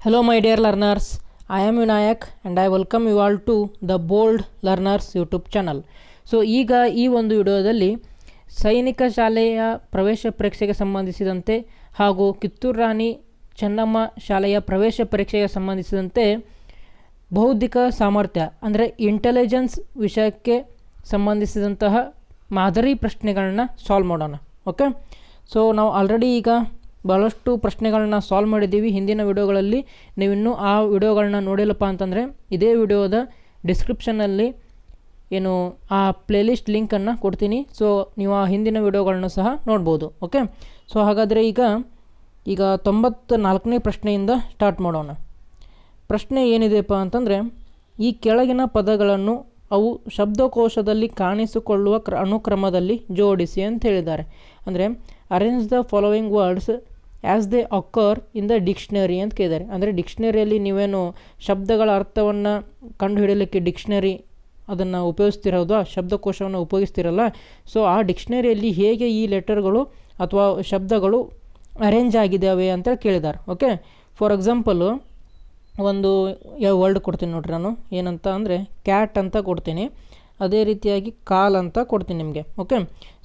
Hello, my dear learners. I am Vinayak and I welcome you all to the Bold Learners YouTube channel so ಈಗ ಈ ಒಂದು ವಿಡಿಯೋದಲ್ಲಿ ಸೈನಿಕ ಶಾಲೆಯ ಪ್ರವೇಶ ಪರೀಕ್ಷೆಗೆ ಸಂಬಂಧಿಸಿದಂತೆ ಹಾಗೂ ಕಿತ್ತೂರು ರಾಣಿ ಚೆನ್ನಮ್ಮ ಶಾಲೆಯ ಪ್ರವೇಶ ಪರೀಕ್ಷೆಗೆ ಸಂಬಂಧಿಸಿದಂತೆ ಬೌದ್ಧಿಕ ಸಾಮರ್ಥ್ಯ ಅಂದರೆ ಇಂಟೆಲಿಜೆನ್ಸ್ ವಿಷಯಕ್ಕೆ ಸಂಬಂಧಿಸಿದಂತಹ ಮಾದರಿ ಪ್ರಶ್ನೆಗಳನ್ನ ಸಾಲ್ವ್ ಮಾಡೋಣ. ಓಕೆ ಸೊ ನಾವು ಆಲ್ರೆಡಿ ಈಗ ಭಾಳಷ್ಟು ಪ್ರಶ್ನೆಗಳನ್ನ ಸಾಲ್ವ್ ಮಾಡಿದ್ದೀವಿ ಹಿಂದಿನ ವಿಡಿಯೋಗಳಲ್ಲಿ. ನೀವಿನ್ನೂ ಆ ವಿಡಿಯೋಗಳನ್ನ ನೋಡಿಲ್ಲಪ್ಪ ಅಂತಂದರೆ, ಇದೇ ವಿಡಿಯೋದ ಡಿಸ್ಕ್ರಿಪ್ಷನಲ್ಲಿ ಏನು ಆ ಪ್ಲೇಲಿಸ್ಟ್ ಲಿಂಕನ್ನು ಕೊಡ್ತೀನಿ. ಸೊ ನೀವು ಆ ಹಿಂದಿನ ವಿಡಿಯೋಗಳನ್ನ ಸಹ ನೋಡ್ಬೋದು ಓಕೆ ಸೊ ಹಾಗಾದರೆ ಈಗ ಈಗ ತೊಂಬತ್ತ ನಾಲ್ಕನೇ ಪ್ರಶ್ನೆಯಿಂದ ಸ್ಟಾರ್ಟ್ ಮಾಡೋಣ. ಪ್ರಶ್ನೆ ಏನಿದೆಯಪ್ಪ ಅಂತಂದರೆ, ಈ ಕೆಳಗಿನ ಪದಗಳನ್ನು ಅವು ಶಬ್ದಕೋಶದಲ್ಲಿ ಕಾಣಿಸಿಕೊಳ್ಳುವ ಕ್ರ, ಅನುಕ್ರಮದಲ್ಲಿ ಜೋಡಿಸಿ ಅಂತ ಹೇಳಿದ್ದಾರೆ. ಅಂದರೆ arrange the following words as they occur in the dictionary ಅಂತ ಕೇಳಿದ್ದಾರೆ. ಅಂದರೆ ಡಿಕ್ಷ್ನರಿಯಲ್ಲಿ ನೀವೇನು ಶಬ್ದಗಳ ಅರ್ಥವನ್ನು ಕಂಡುಹಿಡಿಯಲಿಕ್ಕೆ ಡಿಕ್ಷನರಿ ಅದನ್ನು ಉಪಯೋಗಿಸ್ತಿರೋದು, ಆ ಶಬ್ದಕೋಶವನ್ನು ಉಪಯೋಗಿಸ್ತಿರಲ್ಲ ಸೊ ಆ ಡಿಕ್ಷ್ನರಿಯಲ್ಲಿ ಹೇಗೆ ಈ ಲೆಟರ್ಗಳು ಅಥವಾ ಶಬ್ದಗಳು ಅರೇಂಜ್ ಆಗಿದ್ದಾವೆ ಅಂತೇಳಿ ಕೇಳಿದ್ದಾರೆ. ಓಕೆ ಫಾರ್ ಎಕ್ಸಾಂಪಲು ಒಂದು ಯಾವ ವರ್ಡ್ ಕೊಡ್ತೀನಿ ನೋಡ್ರಿ ನಾನು. ಏನಂತ ಅಂದರೆ ಕ್ಯಾಟ್ ಅಂತ ಕೊಡ್ತೀನಿ. ಅದೇ ರೀತಿಯಾಗಿ ಕಾಲ್ ಅಂತ ಕೊಡ್ತೀನಿ ನಿಮಗೆ. ಓಕೆ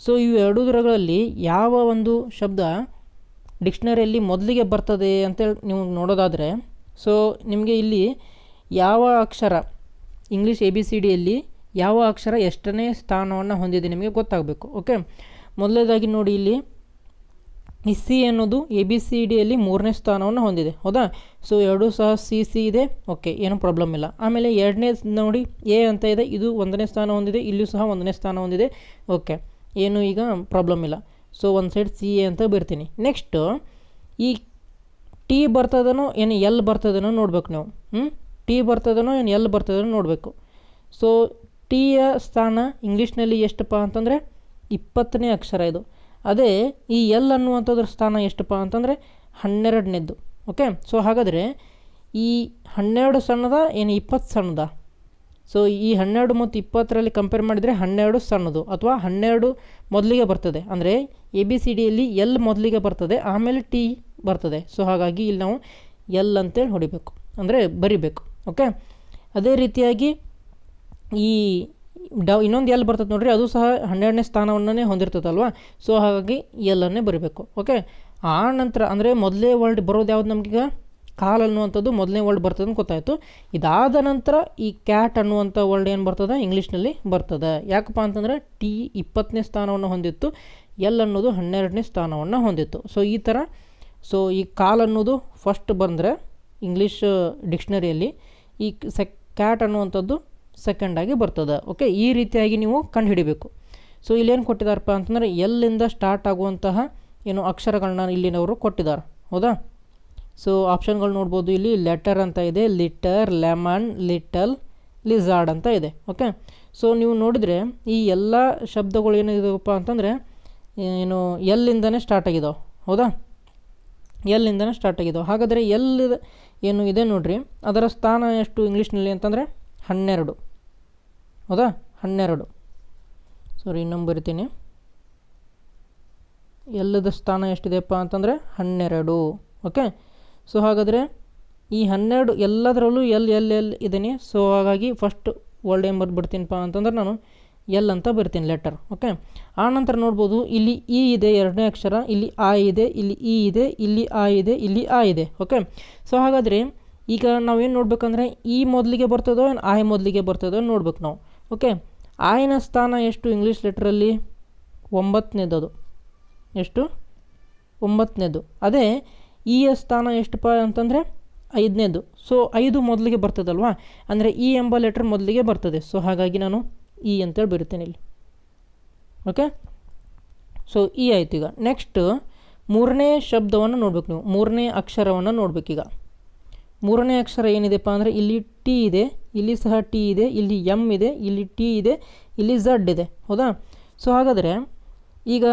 ಸೊ ಇವು ಎರಡುದರಗಳಲ್ಲಿ ಯಾವ ಒಂದು ಶಬ್ದ ಡಿಕ್ಷನರಿಯಲ್ಲಿ ಮೊದಲಿಗೆ ಬರ್ತದೆ ಅಂತೇಳಿ ನೀವು ನೋಡೋದಾದರೆ ಸೊ ನಿಮಗೆ ಇಲ್ಲಿ ಯಾವ ಅಕ್ಷರ ಇಂಗ್ಲೀಷ್ ಎ ಬಿ ಸಿ ಡಿಯಲ್ಲಿ ಯಾವ ಅಕ್ಷರ ಎಷ್ಟನೇ ಸ್ಥಾನವನ್ನು ಹೊಂದಿದೆ ನಿಮಗೆ ಗೊತ್ತಾಗಬೇಕು ಓಕೆ ಮೊದಲನೇದಾಗಿ ನೋಡಿ ಇಲ್ಲಿ ಈ ಸಿ ಅನ್ನೋದು ಎ ಬಿ ಸಿ ಡಿಯಲ್ಲಿ ಮೂರನೇ ಸ್ಥಾನವನ್ನು ಹೊಂದಿದೆ, ಹೌದಾ? ಸೊ ಎರಡೂ ಸಹ ಸಿ ಸಿ ಇದೆ ಓಕೆ ಏನೂ ಪ್ರಾಬ್ಲಮ್ ಇಲ್ಲ. ಆಮೇಲೆ ಎರಡನೇ ನೋಡಿ ಎ ಅಂತ ಇದೆ, ಇದು ಒಂದನೇ ಸ್ಥಾನ ಹೊಂದಿದೆ, ಇಲ್ಲೂ ಸಹ ಒಂದನೇ ಸ್ಥಾನ ಹೊಂದಿದೆ ಓಕೆ ಏನು ಈಗ ಪ್ರಾಬ್ಲಮ್ ಇಲ್ಲ. ಸೊ ಒಂದು ಸೈಡ್ ಸಿ ಎ ಅಂತ ಬರ್ತೀನಿ ನೆಕ್ಸ್ಟು ಈ ಟಿ ಬರ್ತದನೋ ಏನು ಎಲ್ ಬರ್ತದನೋ ನೋಡ್ಬೇಕು ನೀವು. ಹ್ಞೂ ಟಿ ಬರ್ತದನೋ ಏನು ಎಲ್ ಬರ್ತದನೋ ನೋಡಬೇಕು. ಸೊ ಟಿಯ ಸ್ಥಾನ ಇಂಗ್ಲೀಷ್ನಲ್ಲಿ ಎಷ್ಟಪ್ಪ ಅಂತಂದರೆ ಇಪ್ಪತ್ತನೇ ಅಕ್ಷರ ಇದು. ಅದೇ ಈ ಎಲ್ ಅನ್ನುವಂಥದ್ರ ಸ್ಥಾನ ಎಷ್ಟಪ್ಪ ಅಂತಂದರೆ ಹನ್ನೆರಡನೇದ್ದು. ಓಕೆ ಸೊ ಹಾಗಾದರೆ ಈ ಹನ್ನೆರಡು ಸಣ್ಣದ ಏನು ಇಪ್ಪತ್ತು ಸಣ್ಣದ? ಸೊ ಈ ಹನ್ನೆರಡು ಮತ್ತು ಇಪ್ಪತ್ತರಲ್ಲಿ ಕಂಪೇರ್ ಮಾಡಿದರೆ ಹನ್ನೆರಡು ಸಣ್ಣದು ಅಥವಾ ಹನ್ನೆರಡು ಮೊದಲಿಗೆ ಬರ್ತದೆ. ಅಂದರೆ ಎ ಬಿ ಸಿ ಡಿಯಲ್ಲಿ ಎಲ್ ಮೊದಲಿಗೆ ಬರ್ತದೆ, ಆಮೇಲೆ ಟಿ ಬರ್ತದೆ. ಸೊ ಹಾಗಾಗಿ ಇಲ್ಲಿ ನಾವು ಎಲ್ ಅಂತೇಳಿ ಹೊಡಿಬೇಕು. ಅಂದರೆ ಬರಿಬೇಕು ಓಕೆ ಅದೇ ರೀತಿಯಾಗಿ ಈ ಡ, ಇನ್ನೊಂದು ಎಲ್ ಬರ್ತದೆ ನೋಡ್ರಿ, ಅದು ಸಹ ಹನ್ನೆರಡನೇ ಸ್ಥಾನವನ್ನೇ ಹೊಂದಿರ್ತದಲ್ವ? ಸೊ ಹಾಗಾಗಿ ಎಲ್ಲನ್ನೇ ಬರಿಬೇಕು ಓಕೆ ಆ ನಂತರ, ಅಂದರೆ ಮೊದಲೇ ವರ್ಲ್ಡ್ ಬರೋದು ಯಾವ್ದು ನಮಗೀಗ? ಕಾಲ್ ಅನ್ನುವಂಥದ್ದು ಮೊದಲನೇ ವರ್ಡ್ ಬರ್ತದೆ ಅಂತ ಗೊತ್ತಾಯಿತು. ಇದಾದ ನಂತರ ಈ ಕ್ಯಾಟ್ ಅನ್ನುವಂಥ ವರ್ಡ್ ಏನು ಬರ್ತದೆ? ಇಂಗ್ಲೀಷ್ನಲ್ಲಿ ಬರ್ತದೆ. ಯಾಕಪ್ಪ ಅಂತಂದರೆ ಟಿ ಇಪ್ಪತ್ತನೇ ಸ್ಥಾನವನ್ನು ಹೊಂದಿತ್ತು. ಎಲ್ ಅನ್ನೋದು ಹನ್ನೆರಡನೇ ಸ್ಥಾನವನ್ನು ಹೊಂದಿತ್ತು. ಸೊ ಈ ಥರ ಸೊ ಈ ಕಾಲ್ ಅನ್ನೋದು ಫಸ್ಟ್ ಬಂದರೆ ಇಂಗ್ಲೀಷ್ ಡಿಕ್ಷ್ನರಿಯಲ್ಲಿ ಈ ಸೆಕ್ ಕ್ಯಾಟ್ ಅನ್ನುವಂಥದ್ದು ಸೆಕೆಂಡಾಗಿ ಬರ್ತದೆ. ಓಕೆ ಈ ರೀತಿಯಾಗಿ ನೀವು ಕಂಡುಹಿಡಿಬೇಕು. ಸೊ ಇಲ್ಲೇನು ಕೊಟ್ಟಿದ್ದಾರಪ್ಪ ಅಂತಂದರೆ ಎಲ್ಲಿಂದ ಸ್ಟಾರ್ಟ್ ಆಗುವಂತಹ ಏನು ಅಕ್ಷರಗಳನ್ನ ಇಲ್ಲಿನವರು ಕೊಟ್ಟಿದ್ದಾರೆ ಹೌದಾ? ಸೊ ಆಪ್ಷನ್ಗಳು ನೋಡ್ಬೋದು. ಇಲ್ಲಿ ಲೆಟರ್ ಅಂತ ಇದೆ ಲಿಟರ್ ಲೆಮನ್ ಲಿಟಲ್ ಲಿಝಾರ್ಡ್ ಅಂತ ಇದೆ. ಓಕೆ ಸೊ ನೀವು ನೋಡಿದರೆ ಈ ಎಲ್ಲ ಶಬ್ದಗಳು ಏನಿದೆಯಪ್ಪ ಅಂತಂದರೆ ಏನು, ಎಲ್ಲಿಂದನೇ ಸ್ಟಾರ್ಟ್ ಆಗಿದಾವೆ ಹೌದಾ? ಎಲ್ಲಿಂದನೇ ಸ್ಟಾರ್ಟ್ ಆಗಿದಾವೆ ಹಾಗಾದರೆ ಎಲ್ಲಿ ಏನು ಇದೆ ನೋಡಿರಿ, ಅದರ ಸ್ಥಾನ ಎಷ್ಟು ಇಂಗ್ಲೀಷ್ನಲ್ಲಿ ಅಂತಂದರೆ ಹನ್ನೆರಡು. ಹೌದಾ? ಹನ್ನೆರಡು. ಸಾರಿ, ಇನ್ನೊಂದು ಬರಿತೀನಿ. ಎಲ್ಲದ ಸ್ಥಾನ ಎಷ್ಟಿದೆಯಪ್ಪ ಅಂತಂದರೆ ಹನ್ನೆರಡು. ಓಕೆ? ಸೊ ಹಾಗಾದರೆ ಈ ಹನ್ನೆರಡು ಎಲ್ಲದರಲ್ಲೂ ಎಲ್ ಎಲ್ ಎಲ್ ಇದ್ದೀನಿ ಸೊ ಹಾಗಾಗಿ ಫಸ್ಟ್ ವರ್ಲ್ಡ್ ಏನು ಬರ್ಬಿಡ್ತೀನಪ್ಪ ಅಂತಂದ್ರೆ ನಾನು ಎಲ್ ಅಂತ ಬರ್ತೀನಿ ಲೆಟರ್ ಓಕೆ ಆನಂತರ ನೋಡ್ಬೋದು, ಇಲ್ಲಿ ಇ ಇದೆ, ಎರಡನೇ ಅಕ್ಷರ, ಇಲ್ಲಿ ಆ ಇದೆ, ಇಲ್ಲಿ ಇ ಇದೆ, ಇಲ್ಲಿ ಆ ಇದೆ, ಇಲ್ಲಿ ಆ ಇದೆ ಓಕೆ ಸೊ ಹಾಗಾದರೆ ಈಗ ನಾವೇನು ನೋಡ್ಬೇಕಂದ್ರೆ, ಈ ಮೊದಲಿಗೆ ಬರ್ತದೋ ಏನು ಆಯ್ ಮೊದಲಿಗೆ ಬರ್ತದೋ ನೋಡ್ಬೇಕು ನಾವು ಓಕೆ ಆಯ್ನ ಸ್ಥಾನ ಎಷ್ಟು ಇಂಗ್ಲೀಷ್ ಲೆಟ್ರಲ್ಲಿ ಒಂಬತ್ತನೇದದು ಎಷ್ಟು? ಒಂಬತ್ತನೇದು ಅದೇ ಇಯ ಸ್ಥಾನ ಎಷ್ಟಪ್ಪ ಅಂತಂದರೆ, ಐದನೇದು. ಸೊ ಐದು ಮೊದಲಿಗೆ ಬರ್ತದಲ್ವಾ? ಅಂದರೆ ಇ ಎಂಬ ಲೆಟ್ರ್ ಮೊದಲಿಗೆ ಬರ್ತದೆ. ಸೊ ಹಾಗಾಗಿ ನಾನು ಇ ಅಂತೇಳಿ ಬರುತ್ತೇನೆ ಇಲ್ಲಿ. ಓಕೆ ಸೊ ಇ ಆಯ್ತು ಈಗ. ನೆಕ್ಸ್ಟ್ ಮೂರನೇ ಶಬ್ದವನ್ನು ನೋಡ್ಬೇಕು ನೀವು. ಮೂರನೇ ಅಕ್ಷರವನ್ನು ನೋಡ್ಬೇಕೀಗ ಮೂರನೇ ಅಕ್ಷರ ಏನಿದೆಪ್ಪ ಅಂದರೆ ಇಲ್ಲಿ ಟಿ ಇದೆ, ಇಲ್ಲಿ ಸಹ ಟಿ ಇದೆ, ಇಲ್ಲಿ ಎಂ ಇದೆ, ಇಲ್ಲಿ ಟಿ ಇದೆ, ಇಲ್ಲಿ ಝಡ್ ಇದೆ. ಹೌದಾ? ಸೊ ಹಾಗಾದರೆ ಈಗ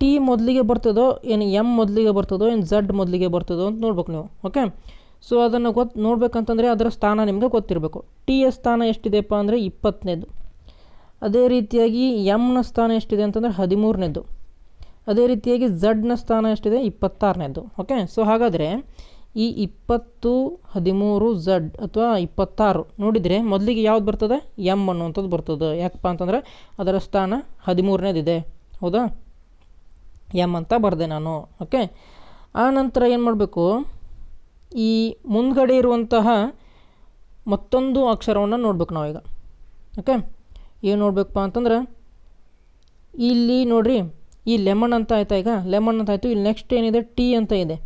ಟಿ ಮೊದಲಿಗೆ ಬರ್ತದೋ, ಏನು ಎಂ ಮೊದಲಿಗೆ ಬರ್ತದೋ, ಏನು ಝಡ್ ಮೊದಲಿಗೆ ಬರ್ತದೋ ಅಂತ ನೋಡ್ಬೇಕು ನೀವು. ಓಕೆ ಸೊ ಅದನ್ನು ಗೊತ್ತು ನೋಡಬೇಕಂತಂದರೆ ಅದರ ಸ್ಥಾನ ನಿಮಗೆ ಗೊತ್ತಿರಬೇಕು. ಟಿ ಟಿಯ ಸ್ಥಾನ ಎಷ್ಟಿದೆಪ್ಪ ಅಂದರೆ ಇಪ್ಪತ್ತನೇದು. ಅದೇ ರೀತಿಯಾಗಿ ಎಮ್ನ ಸ್ಥಾನ ಎಷ್ಟಿದೆ ಅಂತಂದರೆ ಹದಿಮೂರನೇದು. ಅದೇ ರೀತಿಯಾಗಿ ಝಡ್ನ ಸ್ಥಾನ ಎಷ್ಟಿದೆ? ಇಪ್ಪತ್ತಾರನೇದು. ಓಕೆ ಸೊ ಹಾಗಾದರೆ ಈ ಇಪ್ಪತ್ತು, ಹದಿಮೂರು ಝಡ್ ಅಥವಾ ಇಪ್ಪತ್ತಾರು ನೋಡಿದರೆ ಮೊದಲಿಗೆ ಯಾವ್ದು ಬರ್ತದೆ? ಎಂ ಅನ್ನುವಂಥದ್ದು ಬರ್ತದೆ. ಯಾಕಪ್ಪ ಅಂತಂದರೆ ಅದರ ಸ್ಥಾನ ಹದಿಮೂರನೇದಿದೆ. ಹೌದಾ? ಎಂ ಅಂತ ಬರ್ದೆ ನಾನು. ಓಕೆ ಆ ನಂತರ ಏನು ಮಾಡಬೇಕು? ಈ ಮುಂದ್ಗಡೆ ಇರುವಂತಹ ಮತ್ತೊಂದು ಅಕ್ಷರವನ್ನು ನೋಡ್ಬೇಕು ನಾವೀಗ. ಓಕೆ? ಏನು ನೋಡ್ಬೇಕಪ್ಪ ಅಂತಂದ್ರೆ, ಇಲ್ಲಿ ನೋಡ್ರಿ, ಈ ಲೆಮನ್ ಅಂತ ಆಯ್ತಾ ಈಗ? ಲೆಮನ್ ಅಂತ ಆಯಿತು. ಇಲ್ಲಿ ನೆಕ್ಸ್ಟ್ ಏನಿದೆ? ಟಿ ಅಂತ ಇದೆ.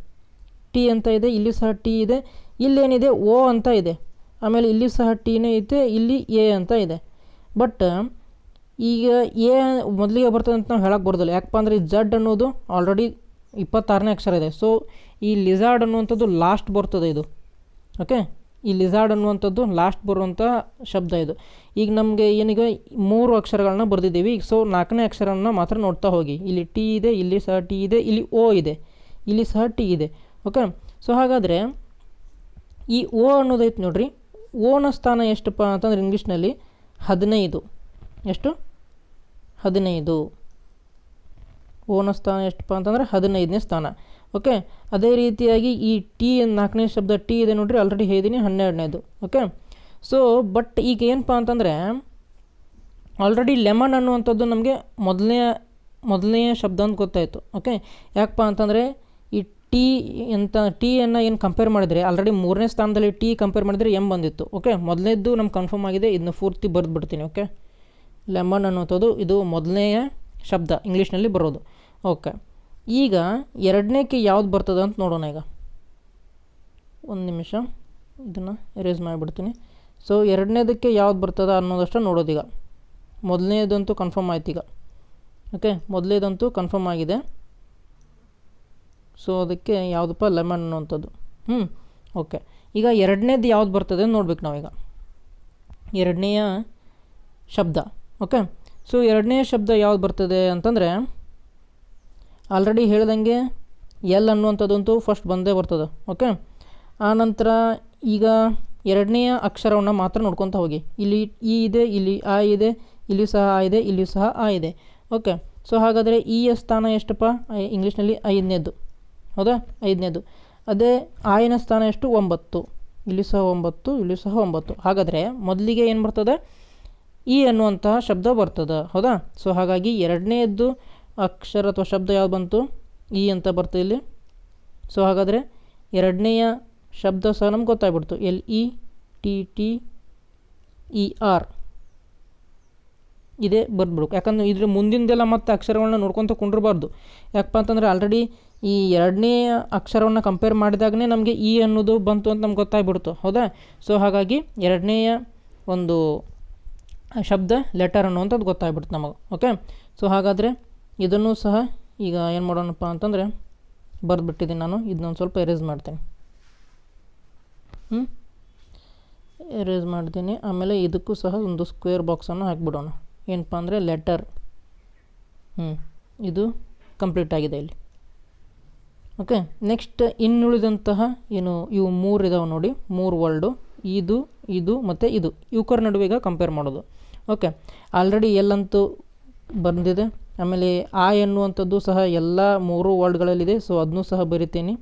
ಟಿ ಅಂತ ಇದೆ, ಇಲ್ಲಿ ಸಹ ಟಿ ಇದೆ, ಇಲ್ಲೇನಿದೆ? ಓ ಅಂತ ಇದೆ. ಆಮೇಲೆ ಇಲ್ಲಿ ಸಹ ಟೀನೇ ಐತೆ, ಇಲ್ಲಿ ಎ ಅಂತ ಇದೆ. ಬಟ್, ಈಗ ಎ ಮೊದಲಿಗೆ ಬರ್ತದೆ ಅಂತ ನಾವು ಹೇಳಕ್ಕೆ ಬರೋದಿಲ್ಲ. ಯಾಕಪ್ಪ ಅಂದರೆ ಜಡ್ ಅನ್ನೋದು ಆಲ್ರೆಡಿ ಇಪ್ಪತ್ತಾರನೇ ಅಕ್ಷರ ಇದೆ. ಸೊ ಈ ಲಿಝಾರ್ಡ್ ಅನ್ನುವಂಥದ್ದು ಲಾಸ್ಟ್ ಬರ್ತದೆ ಇದು. ಓಕೆ ಈ ಲಿಝಾರ್ಡ್ ಅನ್ನುವಂಥದ್ದು ಲಾಸ್ಟ್ ಬರುವಂಥ ಶಬ್ದ ಇದು. ಈಗ ನಮಗೆ ಏನಿಗೆ ಮೂರು ಅಕ್ಷರಗಳನ್ನ ಬರೆದಿದ್ದೀವಿ. ಈಗ ಸೊ ನಾಲ್ಕನೇ ಅಕ್ಷರನ ಮಾತ್ರ ನೋಡ್ತಾ ಹೋಗಿ. ಇಲ್ಲಿ ಟಿ ಇದೆ, ಇಲ್ಲಿ ಸಹ ಟಿ ಇದೆ, ಇಲ್ಲಿ ಓ ಇದೆ. ಇಲ್ಲಿ ಸಹ ಟಿ ಇದೆ. ಓಕೆ ಸೊ ಹಾಗಾದರೆ ಈ ಓ ಅನ್ನೋದೈತೆ ನೋಡ್ರಿ. ಓನ ಸ್ಥಾನ ಎಷ್ಟಪ್ಪ ಅಂತಂದ್ರೆ ಇಂಗ್ಲೀಷ್ನಲ್ಲಿ ಹದಿನೈದು. ಎಷ್ಟು? ಹದಿನೈದು. ಓನ ಸ್ಥಾನ ಎಷ್ಟಪ್ಪ ಅಂತಂದ್ರೆ ಹದಿನೈದನೇ ಸ್ಥಾನ. ಓಕೆ ಅದೇ ರೀತಿಯಾಗಿ ಈ ಟಿ ನಾಲ್ಕನೇ ಶಬ್ದ ಟಿ ಇದೆ ನೋಡಿರಿ ಆಲ್ರೆಡಿ ಹೇಳಿದ್ದೀನಿ ಹನ್ನೆರಡನೇದು. ಓಕೆ ಸೊ ಬಟ್ ಈಗ ಏನಪ್ಪ ಅಂತಂದರೆ ಆಲ್ರೆಡಿ ಲೆಮನ್ ಅನ್ನುವಂಥದ್ದು ನಮಗೆ ಮೊದಲನೇ ಮೊದಲನೆಯ ಶಬ್ದ ಅಂತ ಗೊತ್ತಾಯಿತು. ಓಕೆ ಯಾಕಪ್ಪ ಅಂತಂದರೆ, ಈ ಟಿ ಅಂತ ಟೀಯನ್ನು ಏನು ಕಂಪೇರ್ ಮಾಡಿದರೆ ಆಲ್ರೆಡಿ ಮೂರನೇ ಸ್ಥಾನದಲ್ಲಿ ಟಿ ಕಂಪೇರ್ ಮಾಡಿದರೆ ಎಂ ಬಂದಿತ್ತು. ಓಕೆ ಮೊದಲನೇದ್ದು ನಮ್ಗೆ ಕನ್ಫರ್ಮ್ ಆಗಿದೆ ಇದನ್ನ ಪೂರ್ತಿ ಬರೆದ್ಬಿಡ್ತೀನಿ. ಓಕೆ ಲೆಮನ್ ಅನ್ನುವಂಥದ್ದು, ಇದು ಮೊದಲನೆಯ ಶಬ್ದ ಇಂಗ್ಲೀಷ್ನಲ್ಲಿ ಬರೋದು. ಓಕೆ. ಈಗ ಎರಡನೇಕ್ಕೆ ಯಾವ್ದು ಬರ್ತದೆ ಅಂತ ನೋಡೋಣ ಈಗ. ಒಂದು ನಿಮಿಷ. ಇದನ್ನು ಎರೇಸ್ ಮಾಡಿಬಿಡ್ತೀನಿ. ಸೊ ಎರಡನೇದಕ್ಕೆ ಯಾವ್ದು ಬರ್ತದೆ ಅನ್ನೋದಷ್ಟು ನೋಡೋದೀಗ ಮೊದಲನೇದಂತೂ ಕನ್ಫರ್ಮ್ ಆಯ್ತು ಈಗ. ಓಕೆ ಮೊದಲನೇದಂತೂ ಕನ್ಫರ್ಮ್ ಆಗಿದೆ. ಸೊ ಅದಕ್ಕೆ ಯಾವುದಪ್ಪ? ಲೆಮನ್ ಅನ್ನುವಂಥದ್ದು. ಹ್ಞೂ ಓಕೆ ಈಗ ಎರಡನೇದು ಯಾವ್ದು ಬರ್ತದೆ ನೋಡ್ಬೇಕು ನಾವೀಗ. ಎರಡನೆಯ ಶಬ್ದ. ಓಕೆ ಸೊ ಎರಡನೇ ಶಬ್ದ ಯಾವ್ದು ಬರ್ತದೆ ಅಂತಂದರೆ ಆಲ್ರೆಡಿ ಹೇಳ್ದಂಗೆ ಎಲ್ ಅನ್ನುವಂಥದ್ದಂತೂ ಫಸ್ಟ್ ಬಂದೇ ಬರ್ತದೆ ಓಕೆ ಆನಂತರ ಈಗ ಎರಡನೆಯ ಅಕ್ಷರವನ್ನು ಮಾತ್ರ ನೋಡ್ಕೊತ ಹೋಗಿ. ಇಲ್ಲಿ ಇ ಇದೆ, ಇಲ್ಲಿ ಆ ಇದೆ ಇಲ್ಲಿ ಸಹ ಆ ಇದೆ ಇಲ್ಲಿ ಸಹ ಆ ಇದೆ ಓಕೆ ಸೊ ಹಾಗಾದರೆ ಯ ಸ್ಥಾನ ಎಷ್ಟಪ್ಪ? ಇಂಗ್ಲೀಷ್ನಲ್ಲಿ ಐದನೇದ್ದು ಹೌದಾ? ಐದನೇದು. ಅದೇ ಆಯಿನ ಸ್ಥಾನ ಎಷ್ಟು? ಒಂಬತ್ತು. ಇಲ್ಲಿ ಸಹ ಒಂಬತ್ತು ಇಲ್ಲಿ ಸಹ ಒಂಬತ್ತು. ಹಾಗಾದರೆ ಮೊದಲಿಗೆ ಏನು ಬರ್ತದೆ? ಇ ಅನ್ನುವಂತಹ ಶಬ್ದ ಬರ್ತದೆ, ಹೌದಾ? ಸೊ ಹಾಗಾಗಿ ಎರಡನೇದ್ದು ಅಕ್ಷರ ಅಥವಾ ಶಬ್ದ ಯಾವ್ದು ಬಂತು? ಇ ಅಂತ ಬರ್ತದೆ ಇಲ್ಲಿ. ಸೊ ಹಾಗಾದರೆ ಎರಡನೆಯ ಶಬ್ದ ಸಹ ನಮ್ಗೆ ಗೊತ್ತಾಗ್ಬಿಡ್ತು. L, E, T T, E, R. ಇದೇ ಬರ್ಬಿಡ್ಬೇಕು ಯಾಕಂದ್ರೆ ಇದ್ರ ಮುಂದಿಂದೆಲ್ಲ ಮತ್ತೆ ಅಕ್ಷರಗಳನ್ನ ನೋಡ್ಕೊತ ಕುಂಡಿರಬಾರ್ದು. ಯಾಕಪ್ಪ ಅಂತಂದರೆ ಆಲ್ರೆಡಿ ಈ ಎರಡನೇ ಅಕ್ಷರವನ್ನು ಕಂಪೇರ್ ಮಾಡಿದಾಗನೇ ನಮಗೆ ಇ ಅನ್ನೋದು ಬಂತು ಅಂತ ನಮ್ಗೆ ಗೊತ್ತಾಗ್ಬಿಡ್ತು. ಹೌದಾ? ಸೊ ಹಾಗಾಗಿ ಎರಡನೆಯ ಒಂದು ಶಬ್ದ ಲೆಟರ್ ಅನ್ನುವಂಥದ್ದು ಗೊತ್ತಾಗ್ಬಿಡ್ತು ನಮಗೆ. ಓಕೆ ಸೊ ಹಾಗಾದರೆ ಇದನ್ನು ಸಹ ಈಗ ಏನು ಮಾಡೋಣಪ್ಪ ಅಂತಂದರೆ ಬರೆದ್ಬಿಟ್ಟಿದ್ದೀನಿ ನಾನು. ಇದನ್ನೊಂದು ಸ್ವಲ್ಪ ಎರೇಸ್ ಮಾಡ್ತೀನಿ. ಹ್ಞೂ ಎರೇಸ್ ಮಾಡ್ತೀನಿ. ಆಮೇಲೆ ಇದಕ್ಕೂ ಸಹ ಒಂದು ಸ್ಕ್ವೇರ್ ಬಾಕ್ಸನ್ನು ಹಾಕಿಬಿಡೋಣ. ಏನಪ್ಪ ಅಂದರೆ ಲೆಟರ್ ಹ್ಞೂ ಇದು ಕಂಪ್ಲೀಟ್ ಆಗಿದೆ ಇಲ್ಲಿ. ಓಕೆ ನೆಕ್ಸ್ಟ್ ಇನ್ನುಳಿದಂತಹ ಏನು, ಇವು ಮೂರು ಇದಾವೆ ನೋಡಿ. ಮೂರು ವರ್ಲ್ಡು ಇದು ಇದು ಮತ್ತು ಇದು. ಇವಕ್ಕರ ನಡುವೆ ಈಗ ಕಂಪೇರ್ ಮಾಡೋದು. ಓಕೆ ಆಲ್ರೆಡಿ ಎಲ್ಲಂತೂ ಬಂದಿದೆ. ಆಮೇಲೆ ಆ ಎನ್ನುವಂಥದ್ದು ಸಹ ಎಲ್ಲ ಮೂರು ವರ್ಡ್ಗಳಲ್ಲಿದೆ ಸೊ ಅದನ್ನೂ ಸಹ ಬರಿತೀನಿ.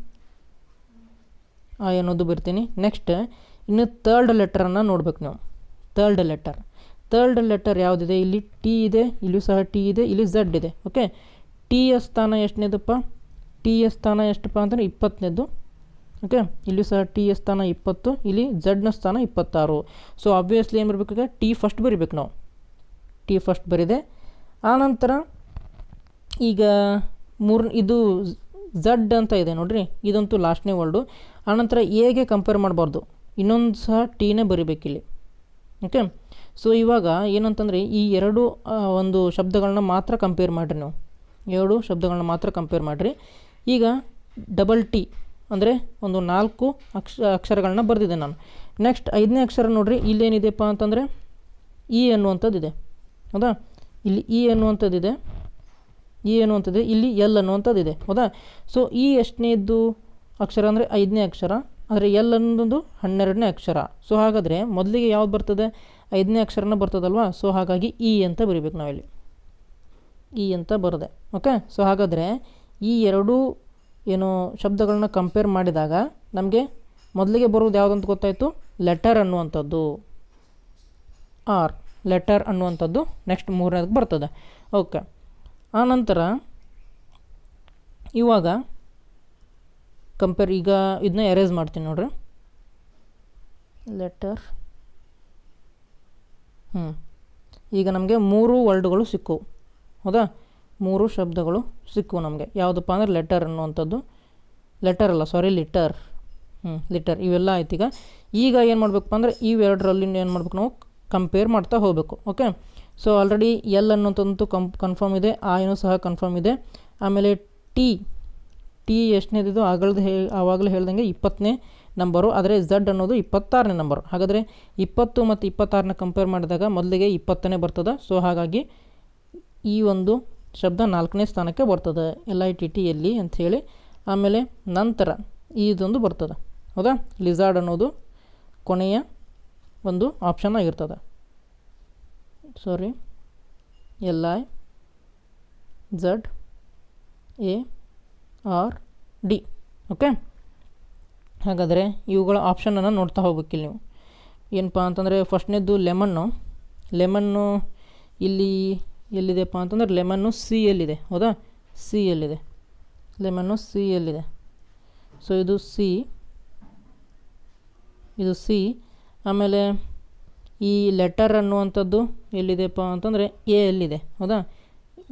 ಆ ಎನ್ನೋದು ಬರ್ತೀನಿ. ನೆಕ್ಸ್ಟ್ ಇನ್ನು ತರ್ಡ್ ಲೆಟರನ್ನು ನೋಡ್ಬೇಕು ನೀವು. ತರ್ಡ್ ಲೆಟರ್ ತರ್ಡ್ ಲೆಟರ್ ಯಾವುದಿದೆ? ಇಲ್ಲಿ ಟಿ ಇದೆ, ಇಲ್ಲೂ ಸಹ ಟಿ ಇದೆ, ಇಲ್ಲಿ ಝಡ್ ಇದೆ. ಓಕೆ ಟಿ ಯ ಸ್ಥಾನ ಎಷ್ಟನೇದಪ್ಪ? ಟಿ ಯ ಸ್ಥಾನ ಎಷ್ಟಪ್ಪ ಅಂದರೆ ಇಪ್ಪತ್ತನೇದು. ಓಕೆ ಇಲ್ಲಿ ಸಹ ಟಿ ಯ ಸ್ಥಾನ ಇಪ್ಪತ್ತು, ಇಲ್ಲಿ ಝಡ್ನ ಸ್ಥಾನ ಇಪ್ಪತ್ತಾರು. ಸೊ ಆಬ್ವಿಯಸ್ಲಿ ಏನು ಬರಬೇಕು ಟಿ ಫಸ್ಟ್ ಬರಿಬೇಕು ನಾವು. ಟಿ ಫಸ್ಟ್ ಬರಿದೆ. ಆನಂತರ ಈಗ ಮೂರ್ ಇದು ಝಡ್ ಅಂತ ಇದೆ ನೋಡಿರಿ. ಇದಂತೂ ಲಾಸ್ಟ್ನೇ ವರ್ಡು ಆನಂತರ ಎಗೆ ಕಂಪೇರ್ ಮಾಡಬಾರ್ದು. ಇನ್ನೊಂದು ಸಹ ಟೀನೇ ಬರಿಬೇಕಿಲ್ಲಿ. ಓಕೆ ಸೊ ಇವಾಗ ಏನಂತಂದರೆ ಈ ಎರಡು ಒಂದು ಶಬ್ದಗಳನ್ನ ಮಾತ್ರ ಕಂಪೇರ್ ಮಾಡಿರಿ ನೀವು. ಎರಡು ಶಬ್ದಗಳನ್ನ ಮಾತ್ರ ಕಂಪೇರ್ ಮಾಡಿರಿ. ಈಗ ಡಬಲ್ ಟಿ ಅಂದರೆ ಒಂದು ನಾಲ್ಕು ಅಕ್ಷ ಅಕ್ಷರಗಳನ್ನ ಬರೆದಿದ್ದೆ ನಾನು. ನೆಕ್ಸ್ಟ್ ಐದನೇ ಅಕ್ಷರ ನೋಡಿರಿ. ಇಲ್ಲೇನಿದೆಪ್ಪ ಅಂತಂದರೆ ಇ ಅನ್ನುವಂಥದ್ದಿದೆ. ಹೌದಾ? ಇಲ್ಲಿ ಇ ಅನ್ನುವಂಥದ್ದಿದೆ. ಇ ಅಂತಿದೆ? ಇಲ್ಲಿ ಎಲ್ ಅನ್ನುವಂಥದ್ದು ಇದೆ. ಹೌದಾ? ಸೊ ಈ ಎಷ್ಟನೇದ್ದು ಅಕ್ಷರ ಅಂದರೆ ಐದನೇ ಅಕ್ಷರ, ಆದರೆ ಎಲ್ ಅನ್ನೋದೊಂದು ಹನ್ನೆರಡನೇ ಅಕ್ಷರ. ಸೊ ಹಾಗಾದರೆ ಮೊದಲಿಗೆ ಯಾವ್ದು ಬರ್ತದೆ? ಐದನೇ ಅಕ್ಷರನ ಬರ್ತದಲ್ವಾ? ಸೊ ಹಾಗಾಗಿ ಇ ಅಂತ ಬರಿಬೇಕು ನಾವಿಲ್ಲಿ. ಇ ಅಂತ ಬರದೆ. ಓಕೆ ಸೊ ಹಾಗಾದರೆ ಈ ಎರಡೂ ಏನು ಶಬ್ದಗಳನ್ನ ಕಂಪೇರ್ ಮಾಡಿದಾಗ ನಮಗೆ ಮೊದಲಿಗೆ ಬರೋದು ಯಾವುದಂತ ಗೊತ್ತಾಯಿತು? ಲೆಟರ್ ಅನ್ನುವಂಥದ್ದು. ಆರ್ ಲೆಟರ್ ಅನ್ನುವಂಥದ್ದು ನೆಕ್ಸ್ಟ್ ಮೂರನೇದಕ್ಕೆ ಬರ್ತದೆ. ಓಕೆ ಆನಂತರ ಇವಾಗ ಕಂಪೇರ್ ಈಗ ಇದನ್ನ ಎರೇಸ್ ಮಾಡ್ತೀನಿ ನೋಡ್ರಿ. ಲೆಟರ್ ಹ್ಞೂ ಈಗ ನಮಗೆ ಮೂರು ವರ್ಡ್ಗಳು ಸಿಕ್ಕವು ಹೌದಾ? ಮೂರು ಶಬ್ದಗಳು ಸಿಕ್ಕವು ನಮಗೆ. ಯಾವುದಪ್ಪ ಅಂದರೆ ಲೆಟರ್ ಅನ್ನುವಂಥದ್ದು. ಲೆಟರ್ ಅಲ್ಲ ಸಾರಿ ಲಿಟರ್ ಹ್ಞೂ ಲಿಟರ್ ಇವೆಲ್ಲ ಆಯ್ತು ಈಗ ಈಗ ಏನು ಮಾಡಬೇಕಪ್ಪ ಅಂದರೆ ಇವೆರಡರಲ್ಲಿ ಏನು ಮಾಡ್ಬೇಕು ನಾವು ಕಂಪೇರ್ ಮಾಡ್ತಾ ಹೋಗಬೇಕು ಓಕೆ ಸೊ ಆಲ್ರೆಡಿ ಎಲ್ ಅನ್ನೋಂಥದ್ದು ಕಂಪ್ ಕನ್ಫರ್ಮ್ ಇದೆ ಆಯೂ ಸಹ ಕನ್ಫರ್ಮ್ ಇದೆ. ಆಮೇಲೆ ಟಿ ಟಿ ಎಷ್ಟನೇದಿದು? ಆಗಲ್ದು ಹೇ, ಆವಾಗಲೇ ಹೇಳ್ದಂಗೆ ಇಪ್ಪತ್ತನೇ ನಂಬರು ಆದರೆ ಝಡ್ ಅನ್ನೋದು ಇಪ್ಪತ್ತಾರನೇ ನಂಬರು ಹಾಗಾದರೆ ಇಪ್ಪತ್ತು ಮತ್ತು ಇಪ್ಪತ್ತಾರನ್ನ ಕಂಪೇರ್ ಮಾಡಿದಾಗ ಮೊದಲಿಗೆ ಇಪ್ಪತ್ತನೇ ಬರ್ತದೆ. ಸೊ ಹಾಗಾಗಿ ಈ ಒಂದು ಶಬ್ದ ನಾಲ್ಕನೇ ಸ್ಥಾನಕ್ಕೆ ಬರ್ತದೆ. ಎಲ್ ಐ ಟಿ ಟಿ ಎಲ್ಲಿ ಅಂಥೇಳಿ ಆಮೇಲೆ ನಂತರ ಇದೊಂದು ಬರ್ತದೆ. ಹೌದಾ? ಲಿಝಾರ್ಡ್ ಅನ್ನೋದು ಕೊನೆಯ ಒಂದು ಆಪ್ಷನ್ ಆಗಿರ್ತದೆ. Sorry L I Z A R D okay ಹಾಗಾದರೆ ಇವುಗಳ ಆಪ್ಷನನ್ನು ನೋಡ್ತಾ ಹೋಗ್ಬೇಕಿಲ್ಲ ನೀವು. ಏನಪ್ಪ ಅಂತಂದರೆ ಫಸ್ಟ್ನೇದು ಲೆಮನ್ನು ಲೆಮನ್ನು ಇಲ್ಲಿ ಎಲ್ಲಿದೆಪ್ಪ ಅಂತಂದರೆ ಲೆಮನ್ನು ಸಿ ಎಲ್ಲಿದೆ ಹೌದಾ? ಸಿ ಎಲ್ಲಿದೆ ಲೆಮನ್ನು ಸಿ ಎಲ್ಲಿದೆ ಸೊ ಇದು ಸಿ ಇದು ಸಿ ಆಮೇಲೆ ಈ ಲೆಟರ್ ಅನ್ನುವಂಥದ್ದು ಎಲ್ಲಿದೆಪ್ಪ ಅಂತಂದರೆ ಎ ಎಲ್ಲಿದೆ, ಹೌದಾ?